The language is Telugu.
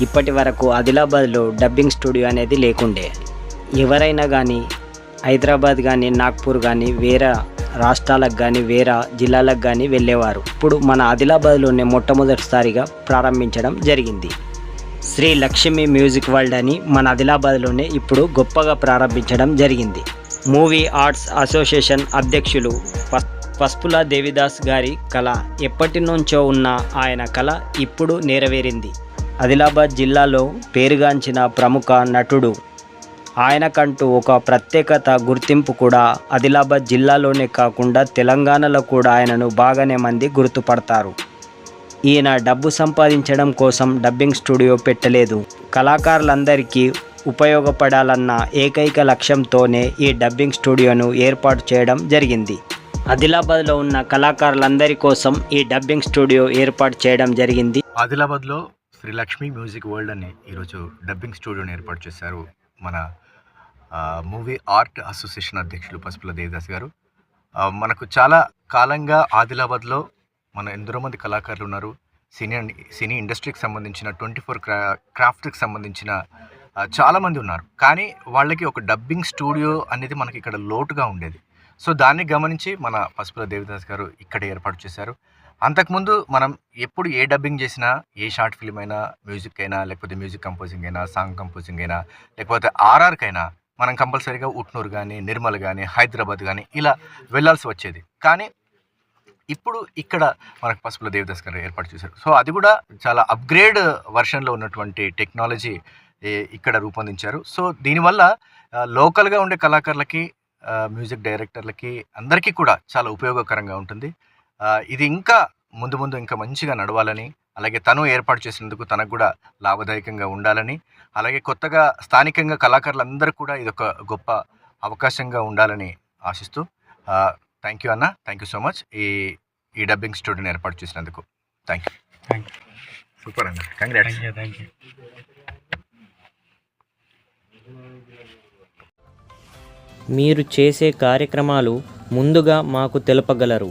ఇప్పటి వరకు ఆదిలాబాద్లో డబ్బింగ్ స్టూడియో అనేది లేకుండే. ఎవరైనా కానీ హైదరాబాద్ కానీ నాగ్పూర్ కానీ వేరే రాష్ట్రాలకు కానీ వేరే జిల్లాలకు కానీ వెళ్ళేవారు. ఇప్పుడు మన ఆదిలాబాద్లోనే మొట్టమొదటిసారిగా ప్రారంభించడం జరిగింది. శ్రీ లక్ష్మి మ్యూజిక్ వరల్డ్ అని మన ఆదిలాబాద్లోనే ఇప్పుడు గొప్పగా ప్రారంభించడం జరిగింది. మూవీ ఆర్ట్స్ అసోసియేషన్ అధ్యక్షులు పస్- పస్పుల దేవిదాస్ గారి కళ ఎప్పటి నుంచో ఉన్న ఆయన కళ ఇప్పుడు నెరవేరింది. ఆదిలాబాద్ జిల్లాలో పేరుగాంచిన ప్రముఖ నటుడు. ఆయనకంటూ ఒక ప్రత్యేకత గుర్తింపు కూడా ఆదిలాబాద్ జిల్లాలోనే కాకుండా తెలంగాణలో కూడా ఆయనను బాగానే మంది గుర్తుపడతారు. ఈయన డబ్బు సంపాదించడం కోసం డబ్బింగ్ స్టూడియో పెట్టలేదు. కళాకారులందరికీ ఉపయోగపడాలన్న ఏకైక లక్ష్యంతోనే ఈ డబ్బింగ్ స్టూడియోను ఏర్పాటు చేయడం జరిగింది. ఆదిలాబాద్లో ఉన్న కళాకారులందరి కోసం ఈ డబ్బింగ్ స్టూడియో ఏర్పాటు చేయడం జరిగింది. ఆదిలాబాద్లో శ్రీ లక్ష్మీ మ్యూజిక్ వరల్డ్ అని ఈరోజు డబ్బింగ్ స్టూడియోని ఏర్పాటు చేశారు మన మూవీ ఆర్ట్ అసోసియేషన్ అధ్యక్షులు పసుపుల దేవదాస్ గారు. మనకు చాలా కాలంగా ఆదిలాబాద్లో మన ఎందరో మంది కళాకారులు ఉన్నారు. సినీ సినీ ఇండస్ట్రీకి సంబంధించిన ట్వంటీ ఫోర్ క్రా క్రాఫ్ట్కి సంబంధించిన చాలామంది ఉన్నారు. కానీ వాళ్ళకి ఒక డబ్బింగ్ స్టూడియో అనేది మనకి ఇక్కడ లోటుగా ఉండేది. సో దాన్ని గమనించి మన పసుపుల దేవదాస్ గారు ఇక్కడ ఏర్పాటు చేశారు. అంతకుముందు మనం ఎప్పుడు ఏ డబ్బింగ్ చేసినా ఏ షార్ట్ ఫిల్మ్ అయినా మ్యూజిక్ అయినా లేకపోతే మ్యూజిక్ కంపోజింగ్ అయినా సాంగ్ కంపోజింగ్ అయినా లేకపోతే ఆర్ఆర్కైనా మనం కంపల్సరీగా ఉట్నూరు కానీ నిర్మల్ కానీ హైదరాబాద్ కానీ ఇలా వెళ్ళాల్సి వచ్చేది. కానీ ఇప్పుడు ఇక్కడ మనకు పసుపుల దేవదాస్ గారు ఏర్పాటు చేశారు. సో అది కూడా చాలా అప్గ్రేడ్ వర్షన్లో ఉన్నటువంటి టెక్నాలజీ ఇక్కడ రూపొందించారు. సో దీనివల్ల లోకల్గా ఉండే కళాకారులకి మ్యూజిక్ డైరెక్టర్లకి అందరికీ కూడా చాలా ఉపయోగకరంగా ఉంటుంది. ఇది ఇంకా ముందు ముందు ఇంకా మంచిగా నడవాలని అలాగే తను ఏర్పాటు చేసినందుకు తనకు కూడా లాభదాయకంగా ఉండాలని అలాగే కొత్తగా స్థానికంగా కళాకారులందరూ కూడా ఇది ఒక గొప్ప అవకాశంగా ఉండాలని ఆశిస్తూ థ్యాంక్ యూ అన్న థ్యాంక్ యూ సో మచ్ ఈ ఈ డబ్బింగ్ స్టూడియోని ఏర్పాటు చేసినందుకు థ్యాంక్ యూ థ్యాంక్ సూపర్ అన్న కంగ్రాట్స్ యూ థ్యాంక్ యూ మీరు చేసే కార్యక్రమాలు ముందుగా మాకు తెలపగలరు.